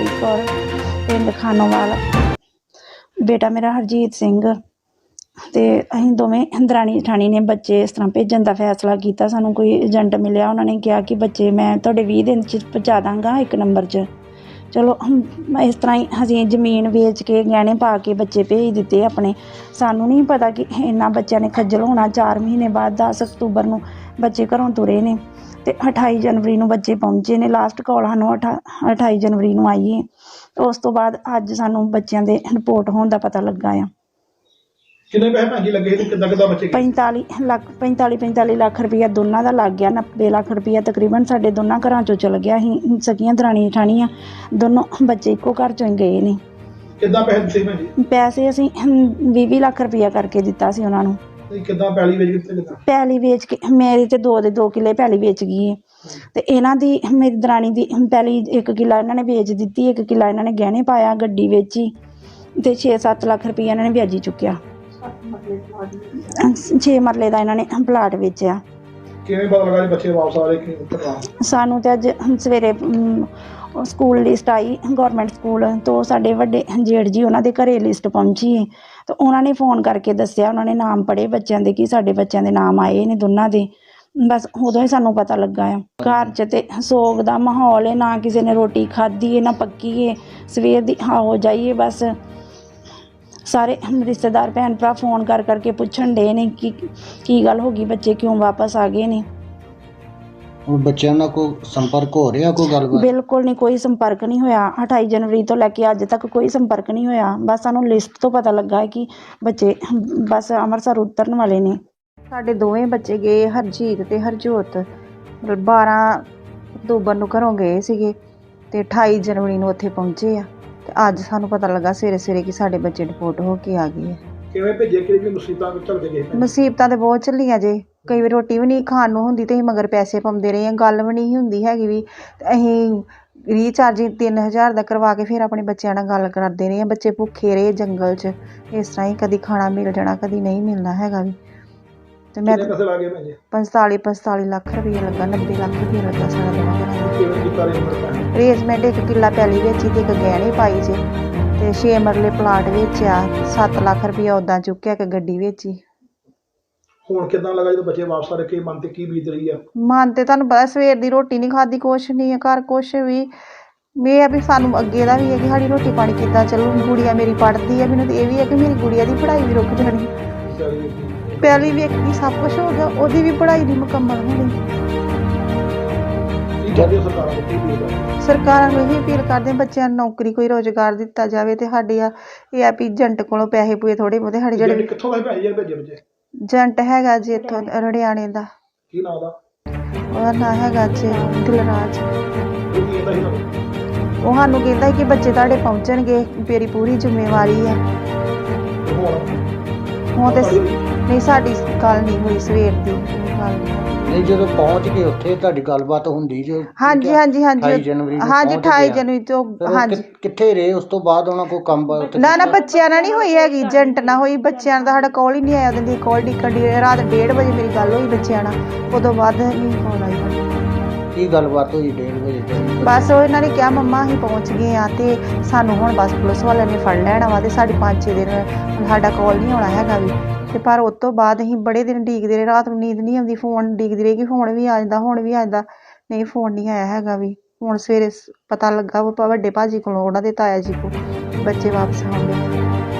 ਹਰਪ੍ਰੀਤ ਕੌਰ, ਪਿੰਡ ਖਾਨੋਵਾਲ। ਬੇਟਾ ਮੇਰਾ ਹਰਜੀਤ ਸਿੰਘ ਤੇ ਅਸੀਂ ਦੋਵੇਂ ਦਰਾਣੀ ਜਠਾਣੀ ਨੇ ਬੱਚੇ ਇਸ ਤਰ੍ਹਾਂ ਭੇਜਣ ਦਾ ਫੈਸਲਾ ਕੀਤਾ। ਸਾਨੂੰ ਕੋਈ ਏਜੰਟ ਮਿਲਿਆ, ਉਹਨਾਂ ਨੇ ਕਿਹਾ ਕਿ ਬੱਚੇ ਮੈਂ ਤੁਹਾਡੇ 20 ਦਿਨ 'ਚ ਪਹੁੰਚਾ ਦਾਂਗਾ ਇੱਕ ਨੰਬਰ 'ਚ। ਚਲੋ ਇਸ ਤਰ੍ਹਾਂ ਹੀ ਅਸੀਂ ਜ਼ਮੀਨ ਵੇਚ ਕੇ ਗਹਿਣੇ ਪਾ ਕੇ ਬੱਚੇ ਭੇਜ ਦਿੱਤੇ ਆਪਣੇ। ਸਾਨੂੰ ਨਹੀਂ ਪਤਾ ਕਿ ਇਹਨਾਂ ਬੱਚਿਆਂ ਨੇ ਖੱਜਲ ਹੋਣਾ। 4 ਮਹੀਨੇ ਬਾਅਦ 10 ਅਕਤੂਬਰ ਨੂੰ ਬੱਚੇ ਘਰੋਂ ਤੁਰੇ ਨੇ। ਤੇ 28 ਜਨਵਰੀ ਨੂੰ ਬੱਚੇ ਪਹੁੰਚੇ ਨੇ ਲਾਸਟ ਕਾਲ ਸਾਨੂੰ ਅਠਾ- 28 ਜਨਵਰੀ ਨੂੰ ਆਈ ਹੈ ਉਸ ਤੋਂ ਬਾਅਦ ਅੱਜ ਸਾਨੂੰ ਬੱਚਿਆਂ ਦੇ ਰਿਪੋਰਟ ਹੋਣ ਦਾ ਪਤਾ ਲੱਗਾ ਆ। ਕਿੰਨੇ ਪੈਸੇ ਭਾਂਜੀ ਲੱਗੇ ਤੇ ਕਿੱਦਾਂ ਕਿੱਦਾਂ ਬੱਚੇ ਗਏ? 45 ਲੱਖ 45 45 ਲੱਖ ਰੁਪਈਆ ਦੋਨਾਂ ਦਾ ਲੱਗ ਗਿਆ 90 ਲੱਖ ਰੁਪਈਆ ਤਕਰੀਬਨ ਸਾਡੇ ਦੋਨਾਂ ਘਰਾਂ ਚੋਂ ਚਲ ਗਿਆ ਅਸੀਂ ਸਕੀਆਂ ਦਰਾਣੀ ਜਠਾਣੀਆਂ ਦੋਨੋਂ ਬੱਚੇ ਇੱਕੋ ਘਰ ਚੋਂ ਹੀ ਗਏ ਨੇ। ਕਿੱਦਾਂ ਪੈਸੇ ਦਿੱਤੇ ਭਾਂਜੀ ਪੈਸੇ ਅਸੀਂ 20 ਲੱਖ ਰੁਪਈਆ ਕਰਕੇ ਦਿੱਤਾ ਸੀ ਉਹਨਾਂ ਨੂੰ। ਤੇ ਕਿੱਦਾਂ ਪੈਲੀ ਵੇਚ ਕਿੱਥੇ ਕਿੱਦਾਂ ਪੈਲੀ ਵੇਚ ਕੇ ਮੇਰੀ ਤੇ ਦੋ ਦੇ ਦੋ ਕਿੱਲੇ ਪੈਲੀ ਵੇਚ ਗਈ ਹੈ ਤੇ ਇਹਨਾਂ ਦੀ ਮੇਰੀ ਦਰਾਣੀ ਦੀ ਪੈਲੀ ਇੱਕ ਕਿੱਲਾ ਇਹਨਾਂ ਨੇ ਵੇਚ ਦਿੱਤੀ ਇੱਕ ਕਿੱਲਾ ਇਹਨਾਂ ਨੇ ਗਹਿਣੇ ਪਾਇਆ ਗੱਡੀ ਵੇਚੀ ਤੇ 6-7 ਲੱਖ ਰੁਪਈਆ ਇਹਨਾਂ ਨੇ ਵਿਆਜੀ ਚੁੱਕਿਆ। 6 ਮਰਲੇ ਦਾ ਇਹਨਾਂ ਨੇ ਪਲਾਟ ਵੇਚਿਆ। ਕਿਵੇਂ ਪਤਾ ਲੱਗਾ ਜੀ ਬੱਚੇ ਵਾਪਸ ਆ ਰਹੇ ਕਿ ਸਾਨੂੰ ਤੇ ਅੱਜ ਸਵੇਰੇ ਅਮ, ਉਹ ਸਕੂਲ ਲਿਸਟ ਆਈ ਗਵਰਨਮੈਂਟ ਸਕੂਲ, ਤੋਂ ਸਾਡੇ ਵੱਡੇ ਜੇਠ ਜੀ ਉਹਨਾਂ ਦੇ ਘਰੇ ਲਿਸਟ ਪਹੁੰਚੀ ਤਾਂ ਉਹਨਾਂ ਨੇ ਫੋਨ ਕਰਕੇ ਦੱਸਿਆ, ਉਹਨਾਂ ਨੇ ਨਾਮ ਪੜ੍ਹੇ ਬੱਚਿਆਂ ਦੇ ਕਿ ਸਾਡੇ ਬੱਚਿਆਂ ਦੇ ਨਾਮ ਆਏ ਨੇ ਦੋਨਾਂ ਦੇ। ਬਸ ਉਦੋਂ ਹੀ ਸਾਨੂੰ ਪਤਾ ਲੱਗਾ ਆ। ਘਰ 'ਚ ਤੇ ਸੋਗ ਦਾ ਮਾਹੌਲ ਹੈ ਨਾ ਕਿਸੇ ਨੇ ਰੋਟੀ ਖਾਧੀ ਹੈ ਨਾ ਪੱਕੀ ਹੈ ਸਵੇਰ ਦੀ ਹੋ ਜਾਈਏ ਬਸ। ਸਾਰੇ ਰਿਸ਼ਤੇਦਾਰ, ਭੈਣ ਭਰਾ ਫੋਨ ਕਰ ਕਰਕੇ ਪੁੱਛਣ ਡੇ ਨੇ ਕਿ ਕੀ ਗੱਲ ਹੋ ਗਈ, ਬੱਚੇ ਕਿਉਂ ਵਾਪਸ ਆ ਗਏ ਨੇ? ਬੱਚਿਆਂ ਨਾਲ ਕੋਈ ਸੰਪਰਕ ਹੋ ਰਿਹਾ ਕੋਈ ਗੱਲਬਾਤ? ਬਿਲਕੁਲ ਨਹੀਂ ਕੋਈ ਸੰਪਰਕ ਨਹੀਂ ਹੋਇਆ। 28 ਜਨਵਰੀ ਤੋਂ ਲੈ ਕੇ ਅੱਜ ਤੱਕ ਕੋਈ ਸੰਪਰਕ ਨਹੀਂ ਹੋਇਆ। ਬਸ ਸਾਨੂੰ ਲਿਸਟ ਤੋਂ ਪਤਾ ਲੱਗਾ ਹੈ ਕਿ ਬੱਚੇ ਬਸ ਅੰਮ੍ਰਿਤਸਰ ਉਤਰਨ ਵਾਲੇ ਨੇ। ਸਾਡੇ ਦੋਵੇਂ ਬੱਚੇ ਗਏ ਹਰਜੀਤ ਤੇ ਹਰਜੋਤ। ਮਤਲਬ 12 ਅਕਤੂਬਰ ਨੂੰ ਘਰੋਂ ਗਏ ਸੀਗੇ ਤੇ 28 ਜਨਵਰੀ ਨੂੰ ਉੱਥੇ ਪਹੁੰਚੇ ਆ। ਤੇ ਅੱਜ ਸਾਨੂੰ ਪਤਾ ਲੱਗਾ ਸਵੇਰੇ ਸਵੇਰੇ ਕਿ ਸਾਡੇ ਬੱਚੇ ਰਿਪੋਰਟ ਹੋ ਕੇ ਆ ਗਏ ਆ। ਕਿਵੇਂ ਭੇਜੇ ਕਿਹੜੀ ਕਿਹੜੀ ਮੁਸੀਬਤਾਂ ਵਿੱਚ ਝੱਲਦੇ ਗਏ? ਮੁਸੀਬਤਾਂ ਤੇ ਬਹੁਤ ਚੱਲੀਆਂ ਜੇ। ਕਈ ਵਾਰ ਰੋਟੀ ਵੀ ਨਹੀਂ ਖਾਣ ਨੂੰ ਹੁੰਦੀ ਤੇ ਅਸੀਂ ਮਗਰ ਪੈਸੇ ਪਾਉਂਦੇ ਰਹੇ ਹਾਂ ਗੱਲ ਵੀ ਨਹੀਂ ਹੁੰਦੀ ਹੈਗੀ ਵੀ। ਤੇ ਅਸੀਂ ਰੀਚਾਰਜ 3000 ਦਾ ਕਰਵਾ ਕੇ ਫਿਰ ਆਪਣੇ ਬੱਚਿਆਂ ਨਾਲ ਗੱਲ ਕਰਦੇ ਰਹੇ ਹਾਂ ਬੱਚੇ ਭੁੱਖੇ ਰਹੇ ਜੰਗਲ 'ਚ। ਇਸ ਤਰ੍ਹਾਂ ਹੀ ਕਦੀ ਖਾਣਾ ਮਿਲ ਜਾਣਾ ਕਦੀ ਨਹੀਂ ਮਿਲਣਾ ਹੈਗਾ ਵੀ। ਤੇ ਮੈਂ ਕਿੰਨੇ ਪੈਸੇ ਲੱਗੇ ਭਾਂਜੀ 45 45 ਲੱਖ ਰੁਪਏ ਲੱਗਾ 90 ਲੱਖ ਰੁਪਏ ਲੱਗਾ ਸਾਡਾ ਦੋਵਾਂ ਘਰਾਂ ਦਾ ਕਿਵੇਂ ਕੀਤਾ ਅਰੇਂਜਮੈਂਟ ਇੱਕ ਕਿੱਲਾ ਪੈਲੀ ਵੇਚੀ ਤੇ ਇੱਕ ਗਹਿਣੇ ਪਾਈ ਜੇ। ਤੇ 6 ਮਰਲੇ ਪਲਾਟ ਵੇਚਿਆ 7 ਲੱਖ ਰੁਪਏ ਉਦਾਂ ਚੁੱਕਿਆ ਇੱਕ ਗੱਡੀ ਵੇਚੀ। ਹੁਣ ਕਿੱਦਾਂ ਲੱਗਾ ਜਦੋਂ ਬੱਚੇ ਵਾਪਸ ਆ ਰਹੇ? ਕਿ ਮਨ ਤੇ ਕੀ ਬੀਤ ਰਹੀ ਆ? ਮਨ ਤੇ ਤੁਹਾਨੂੰ ਪਤਾ ਸਵੇਰ ਦੀ ਰੋਟੀ ਨਹੀਂ ਖਾਦੀ ਕੁਛ ਨਹੀਂ ਘਰ ਕੁਛ ਵੀ। ਇਹ ਆ ਵੀ ਸਾਨੂੰ ਅੱਗੇ ਦਾ ਵੀ ਹੈ ਕਿ ਸਾਡੀ ਰੋਟੀ ਪਾਣੀ ਕਿੱਦਾਂ ਚੱਲੂ ਗੁੜੀਆ ਮੇਰੀ ਪੜ੍ਹਦੀ ਹੈ ਮੈਨੂੰ ਤੇ ਇਹ ਵੀ ਹੈ ਕਿ ਮੇਰੀ ਗੁੜੀਆ ਦੀ ਪੜ੍ਹਾਈ ਵੀ ਰੁਕ ਜਾਣੀ। ਪਹਿਲੀ ਵੀ ਇੱਕ ਦੀ ਸਭ ਕੁਝ ਹੋ ਗਿਆ ਉਹਦੀ ਵੀ ਪੜ੍ਹਾਈ ਨਹੀਂ ਮੁਕੰਮਲ ਹੋਣੀ। ਸਰਕਾਰਾਂ ਨੂੰ ਕੀ ਬੀਤ ਰਹੀ ਸਰਕਾਰਾਂ ਨੂੰ ਇਹ ਅਪੀਲ ਕਰਦੇ ਹਾਂ ਬੱਚਿਆਂ ਨੂੰ ਨੌਕਰੀ ਕੋਈ ਰੋਜ਼ਗਾਰ ਦਿੱਤਾ ਜਾਵੇ ਤੇ ਸਾਡੀ ਆ ਇਹ ਆ ਵੀ ਏਜੰਟ ਕੋਲੋਂ ਪੈਸੇ ਪੂਏ ਥੋੜੇ ਬਹੁਤੇ ਸਾਡੇ ਜਿਹੜੇ ਜਿਹੜੇ ਕਿੱਥੋਂ ਦੇ ਭਾਈ ਜਿਹੜੇ ਭੇਜੇ ਬੱਚੇ? ਏਜੰਟ ਹੈਗਾ ਜੀ ਇੱਥੋਂ ਰੜਿਆਣੇ ਦਾ। ਕੀ ਨਾਂ ਦਾ ਉਹਦਾ ਨਾਂ ਹੈਗਾ ਜੀ ਉਹ ਕੀ ਸਾਨੂੰ ਕਹਿੰਦਾ ਕਿ ਬੱਚੇ ਤੁਹਾਡੇ ਪਹੁੰਚਣਗੇ ਮੇਰੀ ਪੂਰੀ ਜ਼ਿੰਮੇਵਾਰੀ ਆ। ਹੁਣ? ਹੁਣ ਤੇ? ਨਹੀਂ ਸਾਡੀ ਗੱਲ ਨਹੀਂ ਹੋਈ ਸਵੇਰ ਦੀ। ਗੱਲ ਨਹੀਂ ਜਦੋਂ ਪਹੁੰਚ ਕੇ ਉੱਥੇ ਤੁਹਾਡੀ ਗੱਲਬਾਤ ਹੁੰਦੀ ਜੋ ਹਾਂਜੀ ਹਾਂਜੀ 28 ਹਾਂਜੀ ਜਨਵਰੀ ਨੂੰ ਹਾਂਜੀ ਪਹੁੰਚ 28 ਗਏ ਆ। ਜਨਵਰੀ ਤੋਂ ਫਿਰ ਉਹ ਹਾਂਜੀ। ਕਿ- ਕਿੱਥੇ ਰਹੇ? ਉਸ ਤੋਂ ਬਾਅਦ ਉਹਨਾਂ ਕੋਈ ਕੰਮ ਉੱਥੇ ਨਾ ਨਾ ਬੱਚਿਆਂ ਨਾਲ ਨਹੀਂ ਹੋਈ ਹੈਗੀ ਏਜੰਟ ਨਾਲ ਹੋਈ। ਬੱਚਿਆਂ ਦਾ ਸਾਡਾ ਕਾਲ ਹੀ ਨਹੀਂ ਆਇਆ ਉਹਦੀ ਕਾਲ ਦੀ ਕੱਢੀ ਰਾਤ 1:30 ਵਜੇ ਮੇਰੀ ਗੱਲ ਹੋਈ ਬੱਚਿਆਂ ਨਾਲ। ਉਦੋਂ ਬਾਅਦ ਨਹੀਂ ਕਾਲ ਆਈ। ਕੀ ਗੱਲਬਾਤ ਹੋਈ 1:30 ਵਜੇ ਤੇ? ਬਸ ਉਹ ਇਹਨਾਂ ਨੇ ਕਿਹਾ ਮੰਮਾ ਅਸੀਂ ਪਹੁੰਚ ਗਏ ਆ ਤੇ ਸਾਨੂੰ ਹੁਣ ਬਸ ਪੁਲਿਸ ਵਾਲਿਆਂ ਨੇ ਫੜ ਲੈਣਾ ਵਾ ਤੇ ਸਾਡੀ 5-6 ਦਿਨ ਸਾਡਾ ਕਾਲ ਨਹੀਂ ਆਉਣਾ ਹੈਗਾ ਵੀ। ਤੇ ਪਰ ਉਸ ਤੋਂ ਬਾਅਦ ਅਸੀਂ ਬੜੇ ਦਿਨ ਉਡੀਕਦੇ ਰਹੇ। ਰਾਤ ਨੂੰ ਨੀਂਦ ਨਹੀਂ ਆਉਂਦੀ, ਫੋਨ ਡੀਕਦੀ ਰਹੀ ਕਿ ਹੁਣ ਵੀ ਆ ਜਾਂਦਾ, ਹੁਣ ਵੀ ਆ ਜਾਂਦਾ। ਨਹੀਂ, ਫੋਨ ਨਹੀਂ ਆਇਆ ਹੈਗਾ ਵੀ। ਹੁਣ ਸਵੇਰੇ ਪਤਾ ਲੱਗਾ ਉਹ ਵੱਡੇ ਭਾਜੀ ਕੋਲੋਂ, ਉਹਨਾਂ ਦੇ ਤਾਇਆ ਜੀ ਕੋਲ, ਬੱਚੇ ਵਾਪਸ ਆਉਂਦੇ